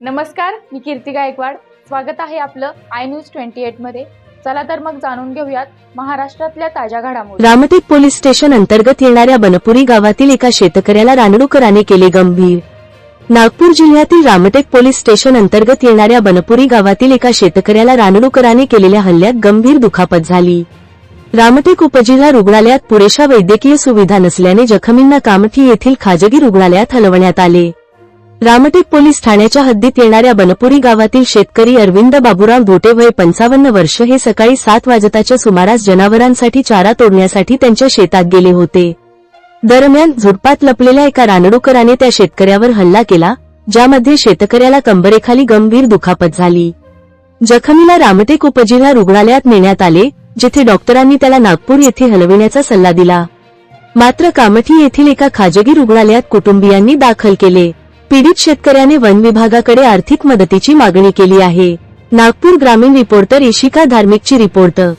नमस्कार मी कीर्ती गायकवाड. स्वागत आहे आपलं आय न्यूज ट्वेंटी एटमध्ये. चला तर मग जाणून घेऊयात महाराष्ट्रातल्या ताज्या घडामोडी. रामटेक पोलीस स्टेशन अंतर्गत येणाऱ्या बनपुरी गावातील एका शेतकऱ्याला रानडुकराने केले गंभीर. नागपूर जिल्ह्यातील रामटेक पोलीस स्टेशन अंतर्गत येणाऱ्या बनपुरी गावातील एका शेतकऱ्याला रानडुकराने केलेल्या हल्ल्यात गंभीर दुखापत झाली. रामटेक उपजिल्हा रुग्णालयात पुरेशा वैद्यकीय सुविधा नसल्याने जखमींना कामठी येथील खाजगी रुग्णालयात हलवण्यात आले. रामटेक पोलीस ठाण्याच्या हद्दीत येणाऱ्या बनपुरी गावातील शेतकरी अरविंद बाबुराव धोटे वय पंचावन्न वर्ष हे सकाळी सात वाजताच्या सुमारास जनावरांसाठी चारा तोडण्यासाठी त्यांच्या शेतात गेले होते. दरम्यान झुडपात लपलेल्या एका रानडुकराने त्या शेतकऱ्यावर हल्ला केला ज्यामध्ये शेतकऱ्याला कंबरेखाली गंभीर दुखापत झाली. जखमीला रामटेक उपजिल्हा रुग्णालयात नेण्यात आले जिथे डॉक्टरांनी त्याला नागपूर येथे हलविण्याचा सल्ला दिला. मात्र कामठी येथील एका खाजगी रुग्णालयात कुटुंबियांनी दाखल केले. पीडित शेतकऱ्याने वन विभागाकडे आर्थिक मदतीची मागणी केली आहे. नागपूर ग्रामीण रिपोर्टर इशिका धार्मिकची रिपोर्टर